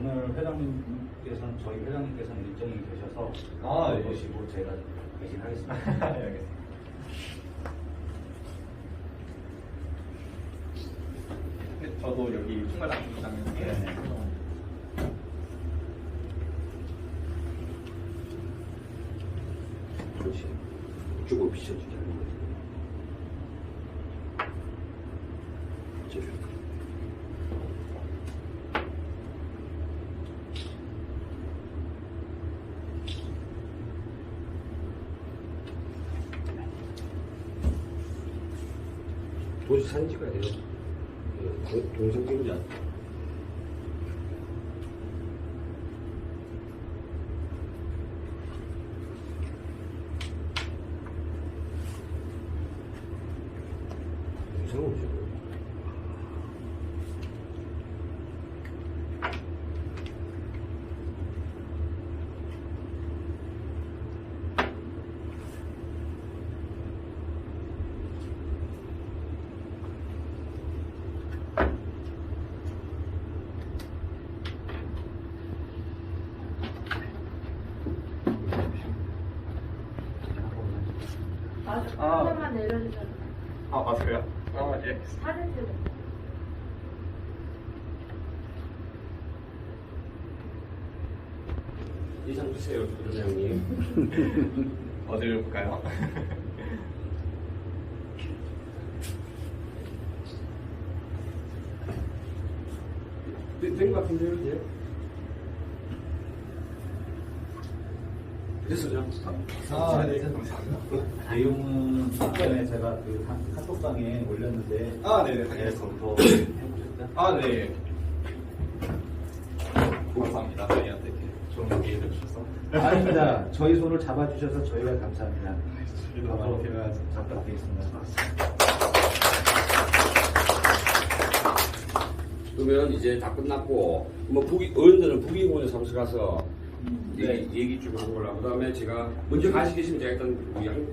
오늘 회장님께서는 저희 회장님께서는 일정이 계셔서 아, 예. 모시고 제가 대신하겠습니다. 네, 알겠습니다. 네, 저도 여기 총괄 당국장님께 네. 그렇지. 이쪽으로 비춰주자. 비춰줘. 도시 사진 찍어야 돼요. 동- 동생 찍자. 동생 오죠. 맞아. 아. 하나만 내려주셔도. 아 맞아요. 아 예. 사진 찍어. 이상 주세요, 부장님. 어디를 볼까요? 된것 같은데요, 이제? 됐어요? 아, 네, 감사합니다. 내용은 전에 제가 그 카- 카톡방에 올렸는데 아, 네네. 네, 거기서 해보셨어요? 아, 네. 감사합니다. 저희한테 이렇게 좋은 기회를 주셔서. 아닙니다. 저희 손을 잡아주셔서 저희가 감사합니다. 저희도 앞으로 제가 잘 부탁드리겠습니다. 그러면 이제 다 끝났고, 뭐 북이, 어른들은 북이공원에 사무실 가서 네. 얘기, 좀 하고, 그 다음에 제가 먼저 가시 계시면 제가 일단 우리 양,